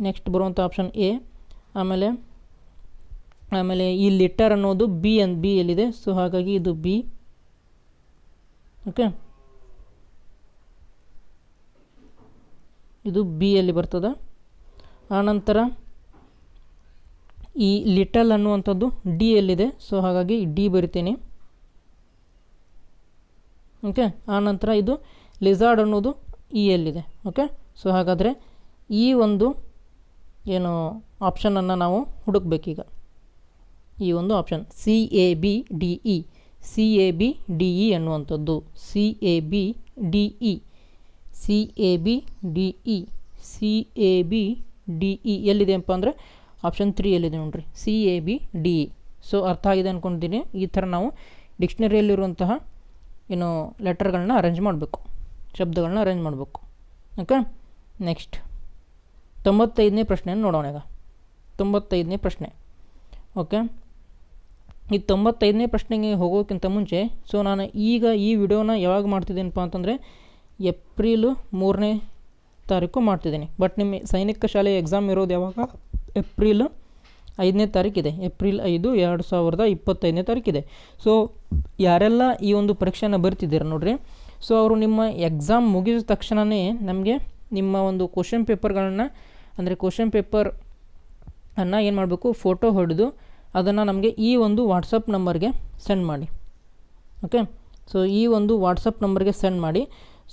ನೆಕ್ಸ್ಟ್ ಬರುವಂಥ ಆಪ್ಷನ್ ಎ, ಆಮೇಲೆ ಆಮೇಲೆ ಈ ಲಿಟರ್ ಅನ್ನೋದು ಬಿ ಅನ್ ಬಿ ಎಲ್ಲಿದೆ? ಸೊ ಹಾಗಾಗಿ ಇದು ಬಿ ಓಕೆ ಇದು ಬಿ ಅಲ್ಲಿ ಬರ್ತದೆ. ಆನಂತರ ಈ ಲಿಟಲ್ ಅನ್ನುವಂಥದ್ದು ಡಿ ಎಲ್ಲಿದೆ? ಸೊ ಹಾಗಾಗಿ ಡಿ ಬರಿತೀನಿ. ಓಕೆ ಆನಂತರ ಇದು ಲಿಝಾರ್ಡ್ ಅನ್ನೋದು ಇ ಎಲ್ಲಿದೆ ಓಕೆ ಸೊ ಹಾಗಾದರೆ ಈ ಒಂದು ಏನು ಆಪ್ಷನನ್ನು ನಾವು ಹುಡುಕ್ಬೇಕೀಗ. ಈ ಒಂದು option C A B D E C A B D E ಅನ್ನುವಂಥದ್ದು C A B D E C A B D E C A B D E ಎಲ್ಲಿದೆಯಪ್ಪ ಅಂದರೆ ಆಪ್ಷನ್ ತ್ರೀ ಎಲ್ಲಿದೆ ನೋಡ್ರಿ C A B D E so ಅರ್ಥ ಆಗಿದೆ ಅಂದ್ಕೊಂಡಿದ್ದೀನಿ ಈ ಥರ ನಾವು ಡಿಕ್ಷನರಿಯಲ್ಲಿರುವಂತಹ ಏನು ಲೆಟರ್ಗಳನ್ನ ಅರೇಂಜ್ ಮಾಡಬೇಕು. ಶಬ್ದಗಳನ್ನ ಅರೇಂಜ್ ಮಾಡಬೇಕು. ಓಕೆ ನೆಕ್ಸ್ಟ್ ತೊಂಬತ್ತೈದನೇ ಪ್ರಶ್ನೆಯನ್ನು ನೋಡೋಣ ಈಗ. ತೊಂಬತ್ತೈದನೇ ಪ್ರಶ್ನೆ. ಓಕೆ ಈ ತೊಂಬತ್ತೈದನೇ ಪ್ರಶ್ನೆಗೆ ಹೋಗೋಕ್ಕಿಂತ ಮುಂಚೆ ಸೊ ನಾನು ಈಗ ಈ ವಿಡಿಯೋನ ಯಾವಾಗ ಮಾಡ್ತಿದ್ದೀನಪ್ಪ ಅಂತಂದರೆ ಏಪ್ರಿಲು ಮೂರನೇ ತಾರೀಕು ಮಾಡ್ತಿದ್ದೀನಿ. ಬಟ್ ನಿಮ್ಮ ಸೈನಿಕ ಶಾಲೆ ಎಕ್ಸಾಮ್ ಇರೋದು ಯಾವಾಗ? ಏಪ್ರಿಲ್ ಐದನೇ ತಾರೀಕಿದೆ ಏಪ್ರಿಲ್ ಐದು ಎರಡು ಸಾವಿರದ ಇಪ್ಪತ್ತೈದನೇ ತಾರೀಕಿದೆ ಸೊ ಯಾರೆಲ್ಲ ಈ ಒಂದು ಪರೀಕ್ಷೆನ ಬರ್ತಿದ್ದೀರ ನೋಡ್ರಿ ಸೊ ಅವರು ನಿಮ್ಮ ಎಕ್ಸಾಮ್ ಮುಗಿದ ತಕ್ಷಣವೇ ನಮಗೆ ನಿಮ್ಮ ಒಂದು ಕ್ವಶನ್ ಪೇಪರ್ಗಳನ್ನು ಅಂದರೆ ಕ್ವಶನ್ ಪೇಪರ್ ಅನ್ನು ಏನು ಮಾಡಬೇಕು? ಫೋಟೋ ಹೊಡೆದು ಅದನ್ನು ನಮಗೆ ಈ ಒಂದು ವಾಟ್ಸಪ್ ನಂಬರ್ಗೆ ಸೆಂಡ್ ಮಾಡಿ. ಓಕೆ ಸೊ ಈ ಒಂದು ವಾಟ್ಸಪ್ ನಂಬರ್ಗೆ ಸೆಂಡ್ ಮಾಡಿ.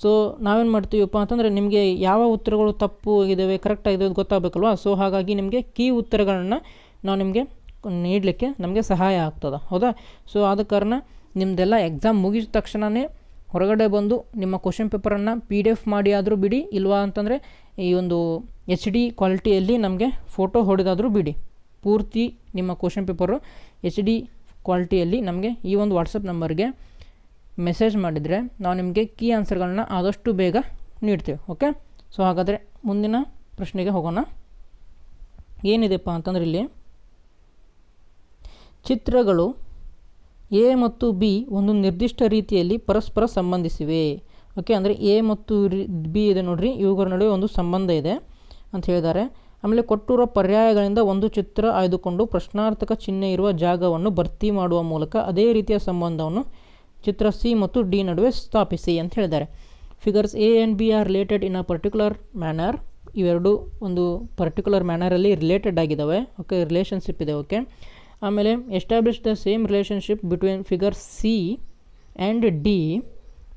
ಸೊ ನಾವೇನು ಮಾಡ್ತೀವಪ್ಪ ಅಂತಂದರೆ ನಿಮಗೆ ಯಾವ ಉತ್ತರಗಳು ತಪ್ಪು ಆಗಿದ್ದಾವೆ ಕರೆಕ್ಟ್ ಆಗಿದೆ ಅಂತ ಗೊತ್ತಾಗಬೇಕಲ್ವಾ? ಸೊ ಹಾಗಾಗಿ ನಿಮಗೆ ಕೀ ಉತ್ತರಗಳನ್ನು ನಾವು ನಿಮಗೆ ನೀಡಲಿಕ್ಕೆ ನಮಗೆ ಸಹಾಯ ಆಗ್ತದೆ. ಹೌದಾ? ಸೊ ಆದ ಕಾರಣ ನಿಮ್ಮದೆಲ್ಲ ಎಕ್ಸಾಮ್ ಮುಗಿದ ತಕ್ಷಣವೇ ಹೊರಗಡೆ ಬಂದು ನಿಮ್ಮ ಕ್ವಶನ್ ಪೇಪರನ್ನು ಪಿ ಡಿ ಎಫ್ ಮಾಡಿ ಆದರೂ ಬಿಡಿ, ಇಲ್ವಾ ಅಂತಂದರೆ ಈ ಒಂದು ಎಚ್ ಡಿ ಕ್ವಾಲಿಟಿಯಲ್ಲಿ ನಮಗೆ ಫೋಟೋ ಹೊಡೆದಾದರೂ ಬಿಡಿ. ಪೂರ್ತಿ ನಿಮ್ಮ ಕ್ವಶನ್ ಪೇಪರು ಎಚ್ ಡಿ ಕ್ವಾಲಿಟಿಯಲ್ಲಿ ನಮಗೆ ಈ ಒಂದು ವಾಟ್ಸಪ್ ನಂಬರ್ಗೆ ಮೆಸೇಜ್ ಮಾಡಿದರೆ ನಾವು ನಿಮಗೆ ಕೀ ಆನ್ಸರ್ಗಳನ್ನ ಆದಷ್ಟು ಬೇಗ ನೀಡ್ತೇವೆ ಓಕೆ ಸೊ ಹಾಗಾದರೆ ಮುಂದಿನ ಪ್ರಶ್ನೆಗೆ ಹೋಗೋಣ. ಏನಿದೆಪ್ಪ ಅಂತಂದ್ರೆ ಇಲ್ಲಿ, ಚಿತ್ರಗಳು ಎ ಮತ್ತು ಬಿ ಒಂದು ನಿರ್ದಿಷ್ಟ ರೀತಿಯಲ್ಲಿ ಪರಸ್ಪರ ಸಂಬಂಧಿಸಿವೆ. ಓಕೆ, ಅಂದರೆ ಎ ಮತ್ತು ಬಿ ಇದೆ ನೋಡಿರಿ, ಇವುಗಳ ನಡುವೆ ಒಂದು ಸಂಬಂಧ ಇದೆ ಅಂತ ಹೇಳಿದ್ದಾರೆ. ಆಮೇಲೆ ಕೊಟ್ಟಿರುವ ಪರ್ಯಾಯಗಳಿಂದ ಒಂದು ಚಿತ್ರ ಆಯ್ದುಕೊಂಡು ಪ್ರಶ್ನಾರ್ಥಕ ಚಿಹ್ನೆ ಇರುವ ಜಾಗವನ್ನು ಭರ್ತಿ ಮಾಡುವ ಮೂಲಕ ಅದೇ ರೀತಿಯ ಸಂಬಂಧವನ್ನು ಚಿತ್ರ ಸಿ ಮತ್ತು ಡಿ ನಡುವೆ ಸ್ಥಾಪಿಸಿ ಅಂತ ಹೇಳಿದ್ದಾರೆ. Figures A and B are related in a particular manner ಇವೆರಡು ಒಂದು ಪರ್ಟಿಕ್ಯುಲರ್ ಮ್ಯಾನರಲ್ಲಿ ರಿಲೇಟೆಡ್ ಆಗಿದ್ದಾವೆ. ಓಕೆ ರಿಲೇಷನ್ಶಿಪ್ ಇದೆ, ಓಕೆ. ಆಮೇಲೆ establish the same relationship between figure C and D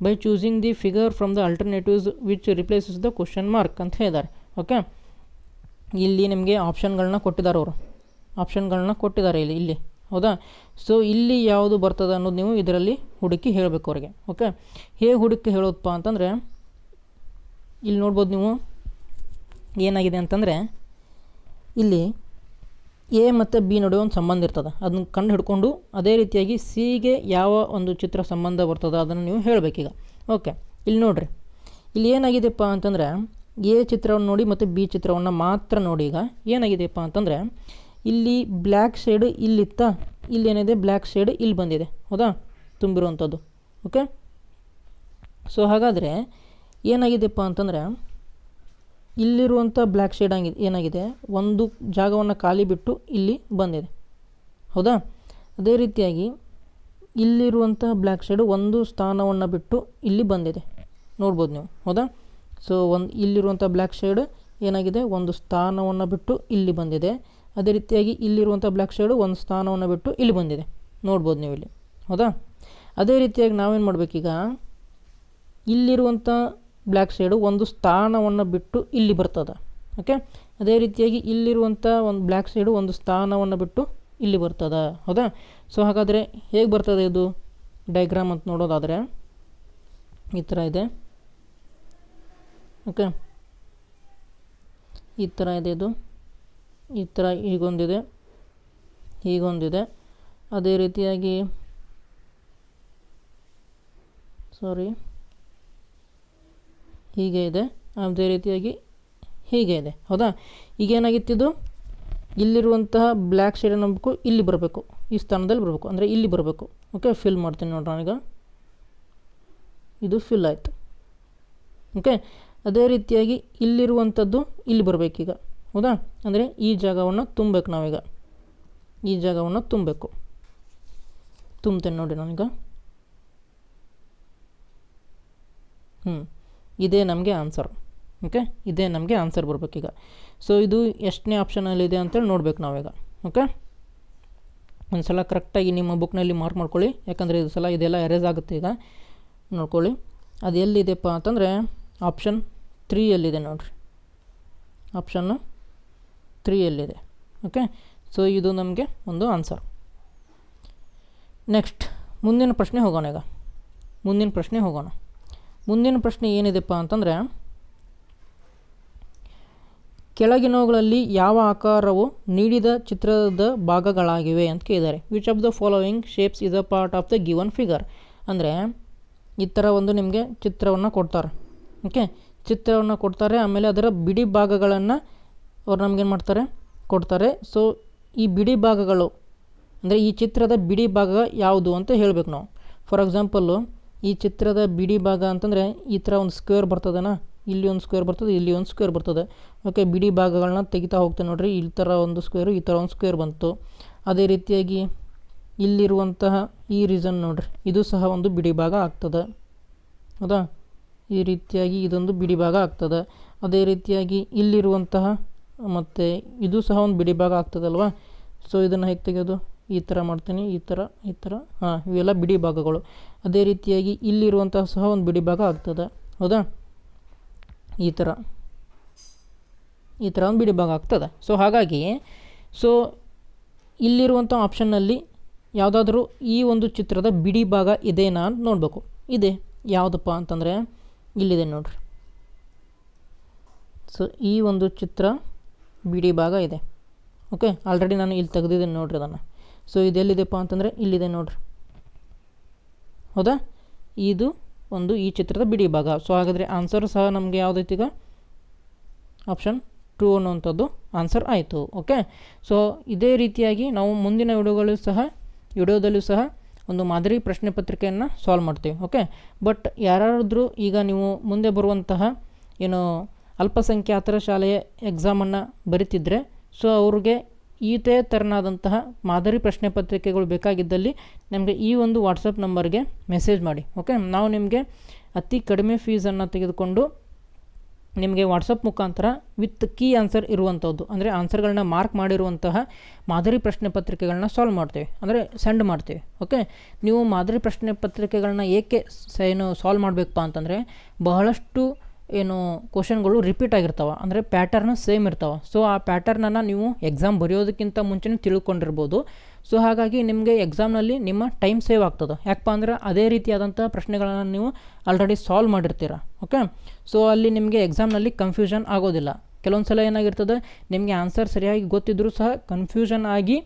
by choosing the figure from the alternatives which replaces the question mark ಅಂತ ಹೇಳಿದ್ದಾರೆ. Okay ಇಲ್ಲಿ ನಿಮಗೆ ಆಪ್ಷನ್ಗಳನ್ನ ಕೊಟ್ಟಿದ್ದಾರೆ ಅವರು. ಆಪ್ಷನ್ಗಳನ್ನ ಕೊಟ್ಟಿದ್ದಾರೆ ಇಲ್ಲಿ ಇಲ್ಲಿ. ಹೌದಾ? ಸೊ ಇಲ್ಲಿ ಯಾವುದು ಬರ್ತದೆ ಅನ್ನೋದು ನೀವು ಇದರಲ್ಲಿ ಹುಡುಕಿ ಹೇಳಬೇಕು ಅವ್ರಿಗೆ. ಓಕೆ ಹೇಗೆ ಹುಡುಕಿ ಹೇಳೋದಪ್ಪ ಅಂತಂದರೆ, ಇಲ್ಲಿ ನೋಡ್ಬೋದು ನೀವು ಏನಾಗಿದೆ ಅಂತಂದರೆ, ಇಲ್ಲಿ ಎ ಮತ್ತು ಬಿ ನಡುವೆ ಒಂದು ಸಂಬಂಧ ಇರ್ತದೆ. ಅದನ್ನ ಕಂಡು ಹಿಡ್ಕೊಂಡು ಅದೇ ರೀತಿಯಾಗಿ ಸಿಗೆ ಯಾವ ಒಂದು ಚಿತ್ರ ಸಂಬಂಧ ಬರ್ತದೆ ಅದನ್ನು ನೀವು ಹೇಳಬೇಕೀಗ. ಓಕೆ, ಇಲ್ಲಿ ನೋಡಿರಿ. ಇಲ್ಲಿ ಏನಾಗಿದೆಪ್ಪ ಅಂತಂದರೆ ಎ ಚಿತ್ರವನ್ನು ನೋಡಿ ಮತ್ತು ಬಿ ಚಿತ್ರವನ್ನು ಮಾತ್ರ ನೋಡಿ ಈಗ ಏನಾಗಿದೆಯಪ್ಪ ಅಂತಂದರೆ ಇಲ್ಲಿ ಬ್ಲ್ಯಾಕ್ ಶೇಡ್ ಇಲ್ಲಿತ್ತ, ಇಲ್ಲಿ ಏನಿದೆ? ಬ್ಲ್ಯಾಕ್ ಶೇಡ್ ಇಲ್ಲಿ ಬಂದಿದೆ. ಹೌದಾ? ತುಂಬಿರುವಂಥದ್ದು. ಓಕೆ? ಸೊ ಹಾಗಾದರೆ ಏನಾಗಿದೆಪ್ಪ ಅಂತಂದರೆ ಇಲ್ಲಿರುವಂಥ ಬ್ಲ್ಯಾಕ್ ಶೇಡ್ ಆಗಿದೆ ಏನಾಗಿದೆ? ಒಂದು ಜಾಗವನ್ನು ಖಾಲಿ ಬಿಟ್ಟು ಇಲ್ಲಿ ಬಂದಿದೆ. ಹೌದಾ? ಅದೇ ರೀತಿಯಾಗಿ ಇಲ್ಲಿರುವಂಥ ಬ್ಲ್ಯಾಕ್ ಶೇಡ್ ಒಂದು ಸ್ಥಾನವನ್ನು ಬಿಟ್ಟು ಇಲ್ಲಿ ಬಂದಿದೆ. ನೋಡ್ಬೋದು ನೀವು. ಹೌದಾ? ಸೊ ಒಂದು ಇಲ್ಲಿರುವಂಥ ಬ್ಲ್ಯಾಕ್ ಶೇಡ್ ಏನಾಗಿದೆ? ಒಂದು ಸ್ಥಾನವನ್ನು ಬಿಟ್ಟು ಇಲ್ಲಿ ಬಂದಿದೆ. ಅದೇ ರೀತಿಯಾಗಿ ಇಲ್ಲಿರುವಂಥ ಬ್ಲ್ಯಾಕ್ ಶೇಡ್ ಒಂದು ಸ್ಥಾನವನ್ನು ಬಿಟ್ಟು ಇಲ್ಲಿ ಬಂದಿದೆ. ನೋಡ್ಬೋದು ನೀವು ಇಲ್ಲಿ. ಹೌದಾ? ಅದೇ ರೀತಿಯಾಗಿ ನಾವೇನು ಮಾಡಬೇಕೀಗ? ಇಲ್ಲಿರುವಂಥ ಬ್ಲ್ಯಾಕ್ ಸೈಡು ಒಂದು ಸ್ಥಾನವನ್ನು ಬಿಟ್ಟು ಇಲ್ಲಿ ಬರ್ತದೆ. ಓಕೆ? ಅದೇ ರೀತಿಯಾಗಿ ಇಲ್ಲಿರುವಂಥ ಒಂದು ಬ್ಲ್ಯಾಕ್ ಸೈಡು ಒಂದು ಸ್ಥಾನವನ್ನು ಬಿಟ್ಟು ಇಲ್ಲಿ ಬರ್ತದೆ. ಹೌದಾ? ಸೊ ಹಾಗಾದರೆ ಹೇಗೆ ಬರ್ತದೆ ಇದು? ಡೈಗ್ರಾಮ್ ಅಂತ ನೋಡೋದಾದರೆ ಈ ಥರ ಇದೆ. ಓಕೆ? ಈ ಥರ ಇದೆ ಇದು. ಈ ಥರ ಹೀಗೊಂದಿದೆ. ಹೀಗೊಂದಿದೆ. ಅದೇ ರೀತಿಯಾಗಿ ಸಾರಿ ಹೀಗೆ ಇದೆ. ಅದೇ ರೀತಿಯಾಗಿ ಹೀಗೆ ಇದೆ. ಹೌದಾ? ಈಗ ಏನಾಗಿತ್ತಿದು ಇಲ್ಲಿರುವಂತಹ ಬ್ಲ್ಯಾಕ್ ಶೇಡ್ ನಂಬಬೇಕು ಇಲ್ಲಿ ಬರಬೇಕು. ಈ ಸ್ಥಾನದಲ್ಲಿ ಬರಬೇಕು. ಅಂದರೆ ಇಲ್ಲಿ ಬರಬೇಕು. ಓಕೆ ಫಿಲ್ ಮಾಡ್ತೀನಿ ನೋಡ್ರಿ ನಾನೀಗ. ಇದು ಫಿಲ್ ಆಯಿತು. ಓಕೆ ಅದೇ ರೀತಿಯಾಗಿ ಇಲ್ಲಿರುವಂಥದ್ದು ಇಲ್ಲಿ ಬರಬೇಕೀಗ. ಹೌದಾ? ಅಂದರೆ ಈ ಜಾಗವನ್ನು ತುಂಬಬೇಕು ನಾವೀಗ. ಈ ಜಾಗವನ್ನು ತುಂಬಬೇಕು. ತುಂಬ್ತೇನೆ ನೋಡಿ ನಾನೀಗ. ಹ್ಞೂ ಇದೇ ನಮಗೆ ಆನ್ಸರ್ ಓಕೆ ಇದೇ ನಮಗೆ ಆನ್ಸರ್ ಬರಬೇಕೀಗ ಸೊ ಇದು ಎಷ್ಟನೇ ಆಪ್ಷನಲ್ಲಿದೆ ಅಂತೇಳಿ ನೋಡ್ಬೇಕು ನಾವೀಗ. ಓಕೆ ಒಂದು ಸಲ ಕರೆಕ್ಟಾಗಿ ನಿಮ್ಮ ಬುಕ್ನಲ್ಲಿ ಮಾರ್ಕ್ ಮಾಡ್ಕೊಳ್ಳಿ. ಯಾಕಂದರೆ ಇದು ಸಲ ಇದೆಲ್ಲ ಎರೇಸ್ ಆಗುತ್ತೆ ಈಗ. ನೋಡ್ಕೊಳ್ಳಿ. ಅದು ಎಲ್ಲಿದೆಪ್ಪ ಅಂತಂದರೆ ಆಪ್ಷನ್ ತ್ರೀಯಲ್ಲಿದೆ ನೋಡಿರಿ. ಆಪ್ಷನ್ನು ತ್ರೀಯಲ್ಲಿದೆ ಓಕೆ ಸೊ ಇದು ನಮಗೆ ಒಂದು ಆನ್ಸರ್ ನೆಕ್ಸ್ಟ್ ಮುಂದಿನ ಪ್ರಶ್ನೆ ಹೋಗೋಣ ಈಗ. ಮುಂದಿನ ಪ್ರಶ್ನೆ ಹೋಗೋಣ. ಮುಂದಿನ ಪ್ರಶ್ನೆ ಏನಿದೆಪ್ಪ ಅಂತಂದರೆ ಕೆಳಗಿನವುಗಳಲ್ಲಿ ಯಾವ ಆಕಾರವು ನೀಡಿದ ಚಿತ್ರದ ಭಾಗಗಳಾಗಿವೆ ಅಂತ ಕೇಳಿದ್ದಾರೆ. Which of the following shapes is a part of the given figure ಅಂದರೆ, ಈ ಥರ ಒಂದು ನಿಮಗೆ ಚಿತ್ರವನ್ನು ಕೊಡ್ತಾರೆ. ಓಕೆ ಚಿತ್ರವನ್ನು ಕೊಡ್ತಾರೆ, ಆಮೇಲೆ ಅದರ ಬಿಡಿ ಭಾಗಗಳನ್ನು ಅವ್ರು ನಮಗೇನು ಮಾಡ್ತಾರೆ? ಕೊಡ್ತಾರೆ. ಸೊ ಈ ಬಿಡಿ ಭಾಗಗಳು, ಅಂದರೆ ಈ ಚಿತ್ರದ ಬಿಡಿ ಭಾಗ ಯಾವುದು ಅಂತ ಹೇಳಬೇಕು ನಾವು. ಫಾರ್ ಎಕ್ಸಾಂಪಲ್ಲು ಈ ಚಿತ್ರದ ಬಿಡಿ ಭಾಗ ಅಂತಂದರೆ ಈ ಥರ ಒಂದು ಸ್ಕ್ವೇರ್ ಬರ್ತದನ? ಇಲ್ಲಿ ಒಂದು ಸ್ಕ್ವೇರ್ ಬರ್ತದೆ, ಇಲ್ಲಿ ಒಂದು ಸ್ಕ್ವೇರ್ ಬರ್ತದೆ. ಓಕೆ ಬಿಡಿ ಭಾಗಗಳನ್ನ ತೆಗಿತಾ ಹೋಗ್ತೇನೆ ನೋಡಿರಿ. ಈ ಥರ ಒಂದು ಸ್ಕ್ವೇರು ಈ ಥರ ಒಂದು ಸ್ಕ್ವೇರ್ ಬಂತು. ಅದೇ ರೀತಿಯಾಗಿ ಇಲ್ಲಿರುವಂತಹ ಈ ರೀಸನ್ ನೋಡಿರಿ. ಇದು ಸಹ ಒಂದು ಬಿಡಿ ಭಾಗ ಆಗ್ತದೆ. ಹೌದಾ? ಈ ರೀತಿಯಾಗಿ ಇದೊಂದು ಬಿಡಿ ಭಾಗ ಆಗ್ತದೆ. ಅದೇ ರೀತಿಯಾಗಿ ಇಲ್ಲಿರುವಂತಹ ಮತ್ತು ಇದು ಸಹ ಒಂದು ಬಿಡಿ ಭಾಗ ಆಗ್ತದಲ್ವಾ? ಸೊ ಇದನ್ನು ಹೇಗೆ ತೆಗೆಯೋದು? ಈ ಥರ ಮಾಡ್ತೀನಿ, ಈ ಥರ ಈ ಥರ. ಹಾಂ, ಇವೆಲ್ಲ ಬಿಡಿ ಭಾಗಗಳು. ಅದೇ ರೀತಿಯಾಗಿ ಇಲ್ಲಿರುವಂತಹ ಸಹ ಒಂದು ಬಿಡಿ ಭಾಗ ಆಗ್ತದೆ. ಹೌದಾ? ಈ ಥರ. ಈ ಥರ ಒಂದು ಬಿಡಿ ಭಾಗ ಆಗ್ತದೆ. ಸೊ ಹಾಗಾಗಿ ಸೊ ಇಲ್ಲಿರುವಂಥ ಆಪ್ಷನ್ನಲ್ಲಿ ಯಾವುದಾದ್ರೂ ಈ ಒಂದು ಚಿತ್ರದ ಬಿಡಿ ಭಾಗ ಇದೆನಾ ಅಂತ ನೋಡಬೇಕು. ಇದೆ. ಯಾವುದಪ್ಪ ಅಂತಂದರೆ, ಇಲ್ಲಿದೆ ನೋಡ್ರಿ. ಸೊ ಈ ಒಂದು ಚಿತ್ರ ಬಿಡಿ ಭಾಗ ಇದೆ. ಓಕೆ ಆಲ್ರೆಡಿ ನಾನು ಇಲ್ಲಿ ತೆಗೆದಿದ್ದೀನಿ ನೋಡ್ರಿ ಅದನ್ನು. ಸೊ ಇದೆಲ್ಲಿದೆಪ್ಪ ಅಂತಂದರೆ ಇಲ್ಲಿದೆ ನೋಡ್ರಿ. ಹೌದಾ? ಇದು ಒಂದು ಈ ಚಿತ್ರದ ಬಿಡಿ ಭಾಗ. ಸೊ ಹಾಗಾದರೆ ಆನ್ಸರ್ ಸಹ ನಮಗೆ ಯಾವುದೈತಿ ಈಗ? ಆಪ್ಷನ್ ಟೂ ಅನ್ನುವಂಥದ್ದು ಆನ್ಸರ್ ಆಯಿತು. ಓಕೆ ಸೊ ಇದೇ ರೀತಿಯಾಗಿ ನಾವು ಮುಂದಿನ ವಿಡಿಯೋಗಳು ಸಹ, ವಿಡಿಯೋದಲ್ಲೂ ಸಹ ಒಂದು ಮಾದರಿ ಪ್ರಶ್ನೆ ಪತ್ರಿಕೆಯನ್ನು ಸಾಲ್ವ್ ಮಾಡ್ತೀವಿ. ಓಕೆ ಬಟ್ ಯಾರಾದರೂ ಈಗ ನೀವು ಮುಂದೆ ಬರುವಂತಹ ಏನು ಅಲ್ಪಸಂಖ್ಯಾತರ ಶಾಲೆಯ ಎಕ್ಸಾಮನ್ನು ಬರಿತಿದ್ರೆ ಸೊ ಅವ್ರಿಗೆ ಇದೇ ಥರನಾದಂತಹ ಮಾದರಿ ಪ್ರಶ್ನೆ ಪತ್ರಿಕೆಗಳು ಬೇಕಾಗಿದ್ದಲ್ಲಿ ನಿಮಗೆ ಈ ಒಂದು ವಾಟ್ಸಪ್ ನಂಬರ್ಗೆ ಮೆಸೇಜ್ ಮಾಡಿ ಓಕೆ ನಾವು ನಿಮಗೆ ಅತಿ ಕಡಿಮೆ ಫೀಸನ್ನು ತೆಗೆದುಕೊಂಡು ನಿಮಗೆ ವಾಟ್ಸಪ್ ಮುಖಾಂತರ ವಿತ್ ಕೀ ಆನ್ಸರ್ ಇರುವಂಥದ್ದು ಅಂದರೆ ಆನ್ಸರ್ಗಳನ್ನ ಮಾರ್ಕ್ ಮಾಡಿರುವಂತಹ ಮಾದರಿ ಪ್ರಶ್ನೆ ಪತ್ರಿಕೆಗಳನ್ನ ಸಾಲ್ವ್ ಮಾಡ್ತೇವೆ, ಅಂದರೆ ಸೆಂಡ್ ಮಾಡ್ತೇವೆ ಓಕೆ ನೀವು ಮಾದರಿ ಪ್ರಶ್ನೆ ಪತ್ರಿಕೆಗಳನ್ನ ಏಕೆ ಏನು ಸಾಲ್ವ್ ಮಾಡಬೇಕಪ್ಪ ಅಂತಂದರೆ ಬಹಳಷ್ಟು ಏನು ಕ್ವಶನ್ಗಳು ರಿಪೀಟ್ ಆಗಿರ್ತಾವೆ. ಅಂದರೆ ಪ್ಯಾಟರ್ನ್ ಸೇಮ್ ಇರ್ತಾವೆ. ಸೊ ಆ ಪ್ಯಾಟರ್ನನ್ನು ನೀವು ಎಕ್ಸಾಮ್ ಬರೆಯೋದಕ್ಕಿಂತ ಮುಂಚೆನೇ ತಿಳ್ಕೊಂಡಿರ್ಬೋದು. ಸೊ ಹಾಗಾಗಿ ನಿಮಗೆ ಎಕ್ಸಾಮ್ನಲ್ಲಿ ನಿಮ್ಮ ಟೈಮ್ ಸೇವ್ ಆಗ್ತದೆ. ಯಾಕಪ್ಪ ಅಂದ್ರೆ ಅದೇ ರೀತಿಯಾದಂಥ ಪ್ರಶ್ನೆಗಳನ್ನು ನೀವು ಆಲ್ರೆಡಿ ಸಾಲ್ವ್ ಮಾಡಿರ್ತೀರ. ಓಕೆ ಸೊ ಅಲ್ಲಿ ನಿಮಗೆ ಎಕ್ಸಾಮ್ನಲ್ಲಿ ಕನ್ಫ್ಯೂಷನ್ ಆಗೋದಿಲ್ಲ. ಕೆಲವೊಂದು ಸಲ ಏನಾಗಿರ್ತದೆ? ನಿಮಗೆ ಆನ್ಸರ್ ಸರಿಯಾಗಿ ಗೊತ್ತಿದ್ದರೂ ಸಹ ಕನ್ಫ್ಯೂಷನ್ ಆಗಿ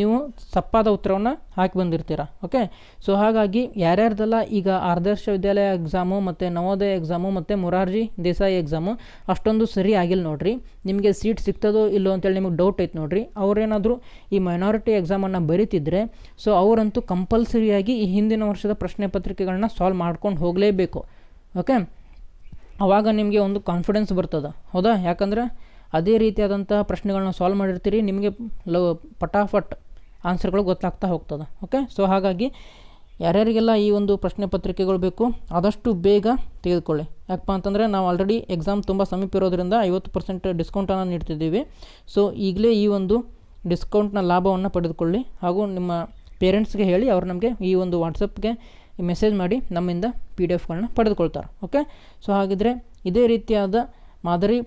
ನೀವು ತಪ್ಪಾದ ಉತ್ತರವನ್ನು ಹಾಕಿ ಬಂದಿರ್ತೀರ? ಓಕೆ ಸೊ ಹಾಗಾಗಿ ಯಾರ್ಯಾರ್ದೆಲ್ಲ ಈಗ ಆದರ್ಶ ವಿದ್ಯಾಲಯ ಎಕ್ಸಾಮು ಮತ್ತು ನವೋದಯ ಎಕ್ಸಾಮು ಮತ್ತು ಮೊರಾರ್ಜಿ ದೇಸಾಯಿ ಎಕ್ಸಾಮು ಅಷ್ಟೊಂದು ಸರಿ ಆಗಿಲ್ಲ ನೋಡ್ರಿ. ನಿಮಗೆ ಸೀಟ್ ಸಿಗ್ತದೋ ಇಲ್ಲೋ ಅಂತೇಳಿ ನಿಮಗೆ ಡೌಟ್ ಐತೆ ನೋಡ್ರಿ. ಅವರೇನಾದರೂ ಈ ಮೈನಾರಿಟಿ ಎಕ್ಸಾಮನ್ನು ಬರೀತಿದ್ರೆ ಸೊ ಅವರಂತೂ ಕಂಪಲ್ಸರಿಯಾಗಿ ಈ ಹಿಂದಿನ ವರ್ಷದ ಪ್ರಶ್ನೆ ಪತ್ರಿಕೆಗಳನ್ನ ಸಾಲ್ವ್ ಮಾಡ್ಕೊಂಡು ಹೋಗಲೇಬೇಕು. ಓಕೆ ಆವಾಗ ನಿಮಗೆ ಒಂದು ಕಾನ್ಫಿಡೆನ್ಸ್ ಬರ್ತದೆ. ಹೌದಾ? ಯಾಕಂದ್ರೆ ಅದೇ ರೀತಿಯಾದಂತಹ ಪ್ರಶ್ನೆಗಳನ್ನ ಸಾಲ್ವ್ ಮಾಡಿರ್ತೀರಿ, ನಿಮಗೆ ಲ ಪಟಾಫಟ್ ಆನ್ಸರ್ಗಳು ಗೊತ್ತಾಗ್ತಾ ಹೋಗ್ತದೆ. ಓಕೆ ಸೊ ಹಾಗಾಗಿ ಯಾರ್ಯಾರಿಗೆಲ್ಲ ಈ ಒಂದು ಪ್ರಶ್ನೆ ಪತ್ರಿಕೆಗಳು ಬೇಕು, ಆದಷ್ಟು ಬೇಗ ತೆಗೆದುಕೊಳ್ಳಿ. ಯಾಕಪ್ಪ ಅಂತಂದರೆ ನಾವು ಆಲ್ರೆಡಿ ಎಕ್ಸಾಮ್ ತುಂಬ ಸಮೀಪ ಇರೋದ್ರಿಂದ ಐವತ್ತು ಪರ್ಸೆಂಟ್ ಡಿಸ್ಕೌಂಟನ್ನು ನೀಡ್ತಿದ್ದೀವಿ. ಸೊ ಈಗಲೇ ಈ ಒಂದು ಡಿಸ್ಕೌಂಟ್ನ ಲಾಭವನ್ನು ಪಡೆದುಕೊಳ್ಳಿ. ಹಾಗೂ ನಿಮ್ಮ ಪೇರೆಂಟ್ಸ್ಗೆ ಹೇಳಿ ಅವ್ರು ನಮಗೆ ಈ ಒಂದು ವಾಟ್ಸಪ್ಗೆ ಮೆಸೇಜ್ ಮಾಡಿ ನಮ್ಮಿಂದ ಪಿ ಡಿ ಎಫ್ಗಳನ್ನ ಪಡೆದುಕೊಳ್ತಾರೆ. ಓಕೆ ಸೊ ಹಾಗಿದ್ರೆ ಇದೇ ರೀತಿಯಾದ ಮಾದರಿ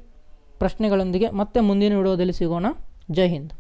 ಪ್ರಶ್ನೆಗಳೊಂದಿಗೆ ಮತ್ತೆ ಮುಂದಿನ ವಿಡಿಯೋದಲ್ಲಿ ಸಿಗೋಣ. ಜೈ ಹಿಂದ್.